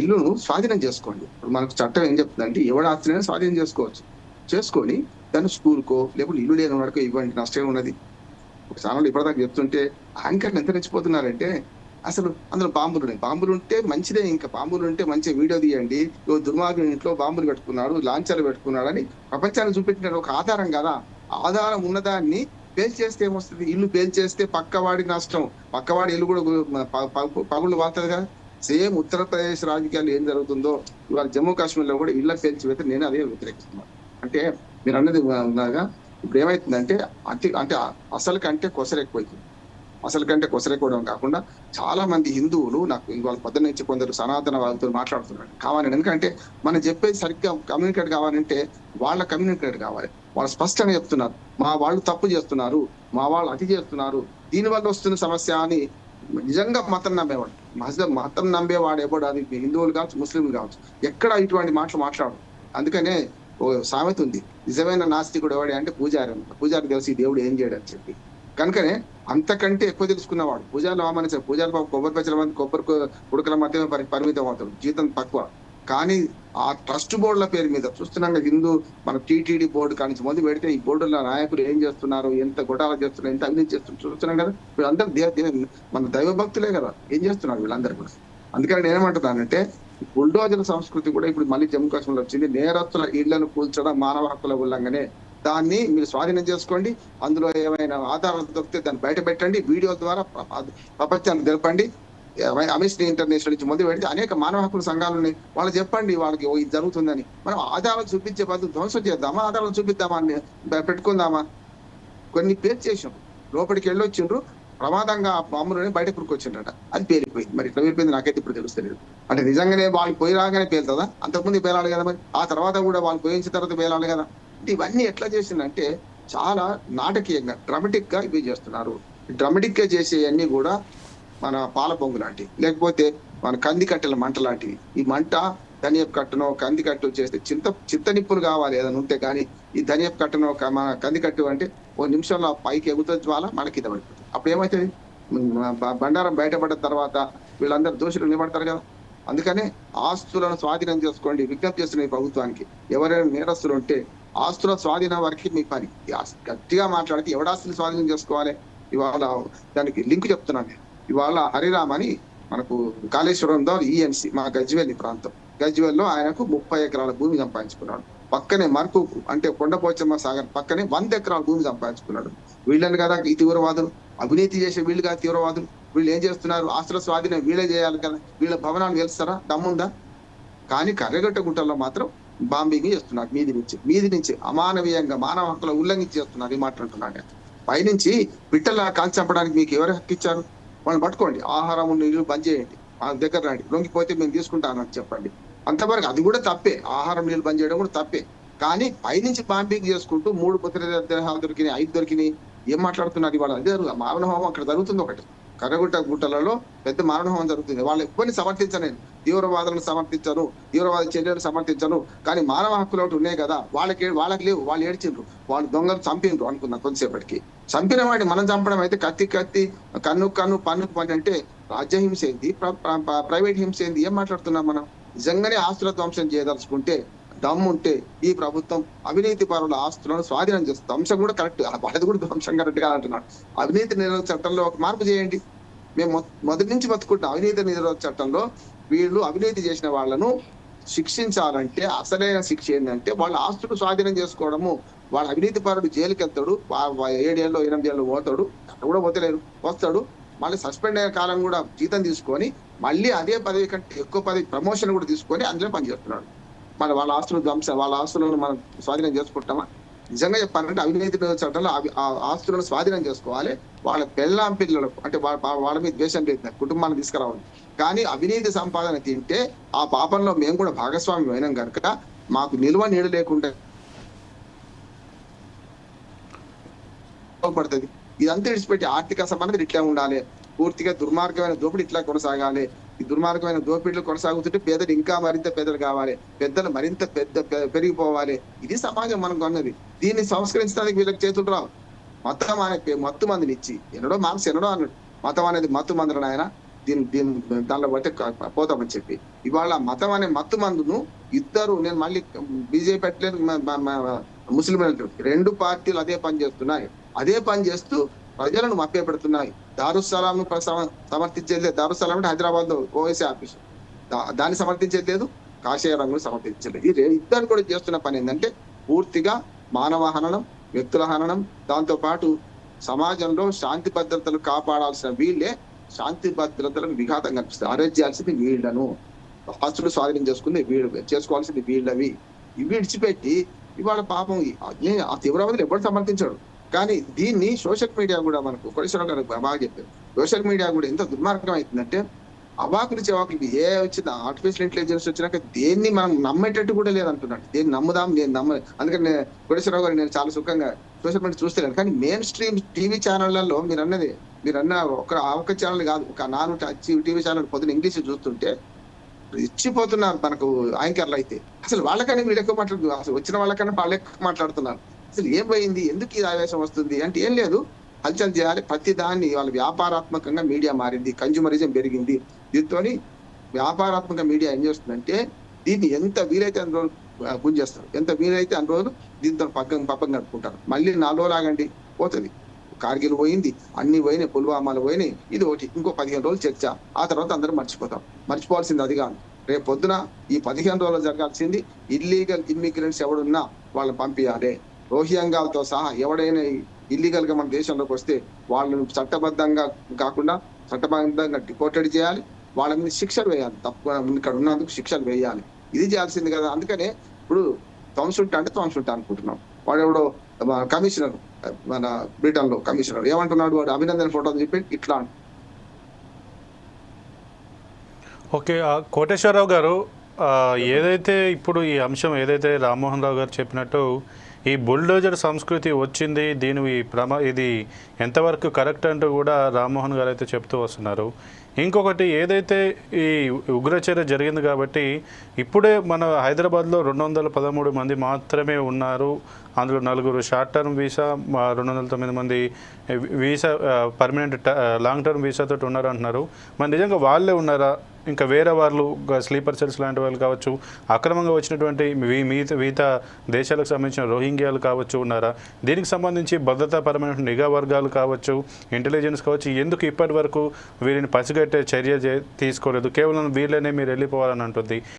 ఇల్లును స్వాధీనం చేసుకోండి. ఇప్పుడు మనకు చట్టం ఏం చెప్తుందంటే ఎవడు ఆస్తినైనా స్వాధీనం చేసుకోవచ్చు. చేసుకొని దాన్ని స్కూల్కో లేకుంటే ఇల్లు లేని వాడికో ఇవ్వండి నష్టం ఉన్నది. ఒక ఛానల్ ఇప్పటిదాకా చెప్తుంటే యాంకర్లు ఎంత రెచ్చిపోతున్నారంటే అసలు అందులో బాంబులు ఉన్నాయి. బాంబులు ఉంటే మంచిదే ఇంకా. బాంబులు ఉంటే మంచి వీడియో తీయండి. ఓ దుర్మార్గం ఇంట్లో బాంబులు పెట్టుకున్నాడు లాంఛాలు పెట్టుకున్నాడు అని ప్రపంచాన్ని చూపెట్టిన ఒక ఆధారం కదా. ఆధారం ఉన్నదాన్ని పేల్ చేస్తే ఏమొస్తుంది? ఇల్లు పేల్ చేస్తే పక్కవాడికి నష్టం. పక్కవాడి ఇల్లు కూడా పగుళ్ళు వాడుతుంది కదా సేమ్ ఉత్తరప్రదేశ్ రాజకీయాలు ఏం జరుగుతుందో ఇవాళ జమ్మూ కాశ్మీర్లో కూడా ఇళ్ళ పేల్చి నేను అదే వ్యతిరేకిస్తున్నాను అంటే మీరు అన్నది ఉన్నాగా ఇప్పుడు ఏమైతుందంటే అతి అంటే అసలు కంటే కొసరు అసలు కంటే కొసరెక్కవడం కాకుండా చాలా మంది హిందువులు నాకు ఇవాళ పొద్దున్న నుంచి కొందరు సనాతన వాళ్ళతో మాట్లాడుతున్నారు. కావాలని ఎందుకంటే మనం చెప్పేది సరిగ్గా కమ్యూనికేట్ కావాలంటే వాళ్ళ కమ్యూనికేట్ కావాలి. వాళ్ళు స్పష్టంగా చెప్తున్నారు. మా వాళ్ళు తప్పు చేస్తున్నారు. మా వాళ్ళు అతి చేస్తున్నారు. దీని వల్ల వస్తున్న సమస్య అని నిజంగా మతం నమ్మేవాడు. మహజ- మతం నమ్మేవాడు ఎవడు? అది హిందువులు కావచ్చు ముస్లింలు కావచ్చు. ఎక్కడ ఇటువంటి మాటలు మాట్లాడు అందుకనే ఓ సామెత ఉంది. నిజమైన నాస్తికుడు ఎవడే అంటే పూజారి అంట. పూజారి తెలిసి దేవుడు ఏం చేయడు అని చెప్పి. కనుకనే అంతకంటే ఎక్కువ తెలుసుకున్నవాడు. పూజారులు అవమానించారు. పూజారులు బాబు కొబ్బరి పచ్చల మంది కొబ్బరి ఉడకల మధ్యమే మాత్రమే పరి- పరిమితం అవుతాడు. జీతం తక్కువ. కానీ ఆ ట్రస్ట్ బోర్డుల పేరు మీద చూస్తున్నాం హిందూ మన టీటీడీ బోర్డు కానీ ముందు పెడితే ఈ బోర్డుల నాయకులు ఏం చేస్తున్నారు ఎంత గొడవలు చేస్తున్నారు ఎంత అవినీతి చేస్తున్నారు చూస్తున్నాం కదా. వీళ్ళందరూ దే- మన దైవ భక్తులే కదా. ఏం చేస్తున్నారు వీళ్ళందరూ కూడా? అందుకని నేను ఏమంటున్నానంటే బుల్డోజర్ సంస్కృతి కూడా ఇప్పుడు మళ్ళీ జమ్మూ కాశ్మీర్లో వచ్చింది. నేరస్తుల ఇళ్ళను కూల్చడం మానవ హక్కుల ఉల్లంఘనే. దాన్ని మీరు స్వాధీనం చేసుకోండి. అందులో ఏమైనా ఆధారాలు దొరికితే దాన్ని బయట పెట్టండి. వీడియో ద్వారా ప్రపంచాన్ని తెలపండి. అమిస్ట్రీ ఇంటర్నేషనల్ నుంచి మొదలు పెడితే అనేక మానవ హక్కుల సంఘాలు ఉన్నాయి. వాళ్ళు చెప్పండి వాళ్ళకి ఇది జరుగుతుందని. మనం ఆధారాలు చూపించే బదులు ధ్వంసం చేద్దామా? ఆధారాలు చూపిద్దామా అని పెట్టుకుందామా? కొన్ని పేరు చేసాం లోపలికి వెళ్ళొచ్చిండ్రు. ప్రమాదంగా ఆ బాంబులని బయట కురుకొచ్చిండట. అది పేలిపోయింది. మరి ఇట్లా పేలిపోయింది నాకైతే ఇప్పుడు తెలుస్తలేదు. అంటే నిజంగానే వాళ్ళు పోయి రాగానే పేలుతుందా? అంతకుముందు పేలాలి కదా మరి. ఆ తర్వాత కూడా వాళ్ళు పోయించిన తర్వాత పేలాలి కదా. అంటే ఇవన్నీ ఎట్లా చేసిందంటే చాలా నాటకీయంగా డ్రమటిక్గా ఇవి చేస్తున్నారు. డ్రమటిక్గా చేసేవన్నీ కూడా మన పాల బొంగు లాంటివి లేకపోతే మన కంది కట్టెల మంట లాంటివి. ఈ మంట ధనియపు కట్టనో కంది కట్టు చేస్తే చింత చింత నిప్పులు కావాలి ఏదైనా ఉంటే కానీ ఈ ధనియపు కట్టనో మన కంది కట్టు అంటే ఓ నిమిషంలో పైకి ఎగుతుంది జ్వాల మనకి కింద పడిపోతుంది. అప్పుడు ఏమవుతుంది బండారం బయటపడ్డ తర్వాత వీళ్ళందరూ దోషులు నిలబడతారు కదా. అందుకనే ఆస్తులను స్వాధీనం చేసుకోండి విజ్ఞప్తి చేస్తున్న ఈ ప్రభుత్వానికి. ఎవరైనా నేరస్తులు ఉంటే ఆస్తుల స్వాధీనం వరకు మీ పని. గట్టిగా మాట్లాడితే ఎవడాస్తులు స్వాధీనం చేసుకోవాలి? ఇవాళ దానికి లింక్ చెప్తున్నాను నేను. ఇవాళ హరిరామ్ అని మనకు కాళేశ్వరంలో ఈఎన్సి మా గజ్వేల్ ప్రాంతం. గజ్వేల్లో ఆయనకు ముప్పై ఎకరాల భూమి సంపాదించుకున్నాడు. పక్కనే మర్కుకు అంటే కొండపోచమ్మ సాగర్ పక్కనే వంద ఎకరాల భూమి సంపాదించుకున్నాడు. వీళ్ళని కదా ఈ తీవ్రవాదులు అవినీతి చేసే వీళ్ళు కదా తీవ్రవాదులు. వీళ్ళు ఏం చేస్తున్నారు? ఆస్తుల స్వాధీనం వీళ్ళే చేయాలి కదా. వీళ్ళ భవనాలు గెలుస్తారా దమ్ముందా? కానీ కర్రగట్ట గుంటల్లో మాత్రం బాంబింగ్ చేస్తున్నారు మీది నుంచి మీది నుంచి అమానవీయంగా మానవ హక్కుల ఉల్లంఘించి చేస్తున్నారు ఈ మాట్లాడుతున్నాను పైనుంచి బిడ్డల కాల్చి చంపడానికి మీకు ఎవరు హక్కు ఇచ్చారు వాళ్ళని పట్టుకోండి. ఆహారం నీళ్ళు బంద్ చేయండి. మా దగ్గర రండి. లొంగిపోతే మేము తీసుకుంటామని చెప్పండి. అంతవరకు అది కూడా తప్పే. ఆహారం నీళ్ళు బంద్ చేయడం కూడా తప్పే. కానీ పైనుంచి బాంబింగ్ చేసుకుంటూ మూడు పుత్ర దేహాలు దొరికినాయి ఐదు దొరికినాయి. ఏం మాట్లాడుతున్నారు ఇవాళ? అదే మారణ హోమం అక్కడ జరుగుతుంది ఒకటి. కర్రగుట్ట గుట్టలలో పెద్ద మారణ హోమం జరుగుతుంది. వాళ్ళు ఎక్కువని సమర్థించను నేను తీవ్రవాదులను సమర్థించను తీవ్రవాద చర్యలను సమర్థించను కానీ మానవ హక్కులు ఒకటి ఉన్నాయి కదా వాళ్ళకి వాళ్ళకి లేవు వాళ్ళు ఏడ్చిండ్రు. వాళ్ళు దొంగలు చంపిండ్రు అనుకున్నా కొంతసేపటికి. చంపిన వాడిని మనం చంపడం అయితే కత్తి కత్తి కన్ను కన్ను పన్ను పని అంటే రాజ్య హింస ఏంది? ప్రైవేట్ హింస ఏంది? ఏం మాట్లాడుతున్నాం మనం? నిజంగానే ఆస్తుల ధ్వంసం చేయదలుచుకుంటే దమ్ముంటే ఈ ప్రభుత్వం అవినీతి పరుల ఆస్తులను స్వాధీనం చేస్తుంది. ధ్వంసం కూడా కరెక్ట్ వాళ్ళది కూడా ధ్వంసం కరెక్ట్గా అంటున్నాడు అవినీతి నిరోధక చట్టంలో ఒక మార్పు చేయండి. మేము మొదటి నుంచి బతుకుంటున్న అవినీతి నిరోధక చట్టంలో వీళ్ళు అవినీతి చేసిన వాళ్ళను శిక్షించాలంటే అసలైన శిక్ష ఏంటంటే వాళ్ళ ఆస్తులు స్వాధీనం చేసుకోవడము. వాళ్ళ అవినీతి పరుడు జైలుకి వెళ్తాడు ఏడేళ్ళు ఎనిమిది ఏళ్ళు పోతాడు అక్కడ కూడా పోతలేరు వస్తాడు. మళ్ళీ సస్పెండ్ అయిన కాలం కూడా జీతం తీసుకొని మళ్ళీ అదే పదవి కంటే ఎక్కువ పదవి ప్రమోషన్ కూడా తీసుకొని అందులో పనిచేస్తున్నాడు. మన వాళ్ళ ఆస్తులు ధ్వంస వాళ్ళ ఆస్తులను మనం స్వాధీనం చేసుకుంటామా? నిజంగా చెప్పాలంటే అవినీతి చట్టాలు చట్టంలో ఆ ఆస్తులను స్వాధీనం చేసుకోవాలి. వాళ్ళ పెళ్ళాం పిల్లలకు అంటే వాళ్ళ వాళ్ళ మీద ద్వేషం లేదు కుటుంబాన్ని తీసుకురావాలి. కానీ అవినీతి సంపాదన తింటే ఆ పాపంలో మేము కూడా భాగస్వామ్యం అయినాం కనుక మాకు నిల్వ నీడు లేకుండా పడుతుంది ఇదంతా విడిచిపెట్టి ఆర్థిక సంబంధం ఇట్లా ఉండాలి. పూర్తిగా దుర్మార్గమైన దోపిడీ ఇట్లా కొనసాగాలి. ఈ దుర్మార్గమైన దోపిడీలు కొనసాగుతుంటే పేదలు ఇంకా మరింత పెద్దలు కావాలి. పెద్దలు మరింత పెద్ద పెరిగిపోవాలి. ఇది సమాజం మనకు అన్నది దీన్ని సంస్కరించడానికి వీళ్ళకి చేతులు రావు. మతం అనే మత్తు మందిని ఇచ్చి ఎన్నడో మార్క్స్ ఎన్నడో అన్నాడు మతం అనేది మత్తు మందులు ఆయన దీని దీని దానిలో బట్టి పోతామని చెప్పి. ఇవాళ మతం అనే మత్తు మందును ఇద్దరు నేను మళ్ళీ బీజేపీ పెట్టలేదు ముస్లింలు రెండు పార్టీలు అదే పని చేస్తున్నాయి. అదే పని చేస్తూ ప్రజలను మభ్యపెడుతున్నాయి. దారుసలాం సమర్థించేది లేదు. దారుసలాం అంటే హైదరాబాద్లో ఓఎస్ఏ ఆఫీస్. దాన్ని సమర్థించేది లేదు. కాషాయ రంగులు సమర్థించలేదు. ఈ ఇద్దరు కూడా చేస్తున్న పని ఏంటంటే పూర్తిగా మానవ హననం వ్యక్తుల హననం దాంతో పాటు సమాజంలో శాంతి భద్రతలు కాపాడాల్సిన వీళ్ళే శాంతి భద్రతలకు విఘాతం కనిపిస్తుంది అరెస్ట్ చేయాల్సింది వీళ్ళను. హాస్టల్ స్వాధీనం చేసుకుంది వీళ్ళు చేసుకోవాల్సింది వీళ్ళవి. ఇవి విడిచిపెట్టి ఇవాళ పాపం ఆ తీవ్రవాదులు ఎవరు సమర్థించడు కానీ దీన్ని సోషల్ మీడియా కూడా మనకు కోటేశ్వరరావు గారు బాగా చెప్పారు. సోషల్ మీడియా కూడా ఎంత దుర్మార్గం అవుతుందంటే అవాకులు చెవాకులు ఏ వచ్చింది? ఆర్టిఫిషియల్ ఇంటెలిజెన్స్ వచ్చినాక దేన్ని మనం నమ్మేటట్టు కూడా లేదంటున్నాడు. దేన్ని నమ్ముదాం నేను నమ్మ అందుకని నేను కోటేశ్వరరావు గారు నేను చాలా సుఖంగా సోషల్ మీడియా చూస్తున్నాను కానీ మెయిన్ స్ట్రీమ్ టీవీ ఛానళ్ళలో మీరు అన్నది మీరు అన్న ఒక ఒక ఛానల్ కాదు ఒక నాలుగు టీవీ ఛానల్ పొద్దున ఇంగ్లీష్ చూస్తుంటే ఇచ్చిపోతున్నారు మనకు యాంకర్లు అయితే. అసలు వాళ్ళకన్నా వీళ్ళు ఎక్కువ మాట్లాడు అసలు వచ్చిన వాళ్ళకన్నా వాళ్ళు ఎక్కువ మాట్లాడుతున్నారు. అసలు ఏం పోయింది? ఎందుకు ఈ ఆవేశం వస్తుంది? అంటే ఏం లేదు. హల్చల్ చేయాలి. ప్రతి దాన్ని వాళ్ళ వ్యాపారాత్మకంగా మీడియా మారింది. కన్జ్యూమరిజం పెరిగింది. దీంతో వ్యాపారాత్మక మీడియా ఏం చేస్తుందంటే దీన్ని ఎంత వీలైతే అన్ని రోజులు గుంజేస్తారు ఎంత వీలైతే అన్ని రోజులు దీంతో పక్కన పక్కన కట్టుకుంటారు. మళ్ళీ నాలుగు రోజులు ఆగండి పోతుంది. కార్గిల్ పోయింది అన్ని పోయినాయి పుల్వామాలు పోయినాయి ఇది ఒకటి. ఇంకో పదిహేను రోజులు చర్చ. ఆ తర్వాత అందరూ మర్చిపోతాం. మర్చిపోవాల్సింది అది కాదు. రేపు పొద్దున ఈ పదిహేను రోజులు జరగాల్సింది ఇల్లీగల్ ఇమ్మిగ్రెంట్స్ ఎవడున్నా వాళ్ళని పంపించాలి రోహింగాలతో సహా ఎవడైనా ఇల్లీగల్గా మన దేశంలోకి వస్తే వాళ్ళని చట్టబద్ధంగా కాకుండా చట్టబద్ధంగా డిపోర్టెడ్ చేయాలి. వాళ్ళ మీద శిక్షలు వేయాలి. తప్పు ఇక్కడ ఉన్నందుకు శిక్షలు వేయాలి. ఇది చేయాల్సింది కదా. అందుకనే ఇప్పుడు ధ్వంసుంటా అంటే ధ్వంసుంటా అనుకుంటున్నాం. వాడు ఎవడో మన కమిషనర్ మన బ్రిటన్లో కమిషనర్. ఏమంటున్నాడు వాడు? అభినందన ఫోటో చెప్పి ఇట్లా ఓకే కోటేశ్వరరావు గారు ఏదైతే ఇప్పుడు ఈ అంశం ఏదైతే రామ్మోహన్ రావు గారు చెప్పినట్టు ఈ బుల్డోజర్ సంస్కృతి వచ్చింది దీని ప్రమా ఇది ఎంతవరకు కరెక్ట్ అంటూ కూడా రామ్మోహన్ గారు అయితే చెప్తూ వస్తున్నారు. ఇంకొకటి ఏదైతే ఈ ఉగ్రచర్య జరిగింది కాబట్టి ఇప్పుడే మన హైదరాబాద్లో రెండు వందల పదమూడు మంది మాత్రమే ఉన్నారు. అందులో నలుగురు షార్ట్ టర్మ్ వీసా రెండు వందల తొమ్మిది మంది వీసా పర్మనెంట్ లాంగ్ టర్మ్ వీసాతో ఉన్నారు అంటున్నారు. మరి నిజంగా వాళ్ళే ఉన్నారా? ఇంకా వేరే వాళ్ళు స్లీపర్ సెల్స్ లాంటి వాళ్ళు కావచ్చు అక్రమంగా వచ్చినటువంటి మీ- మిగతా మిగతా దేశాలకు సంబంధించిన రోహింగ్యాలు కావచ్చు ఉన్నారా? దీనికి సంబంధించి భద్రతాపరమైన నిఘా వర్గాలు కావచ్చు ఇంటెలిజెన్స్ కావచ్చు ఎందుకు ఇప్పటి వరకు వీరిని పసిగట్టే చర్య తీసుకోలేదు? కేవలం వీళ్ళనే మీరు వెళ్ళిపోవాలని అంటుంది.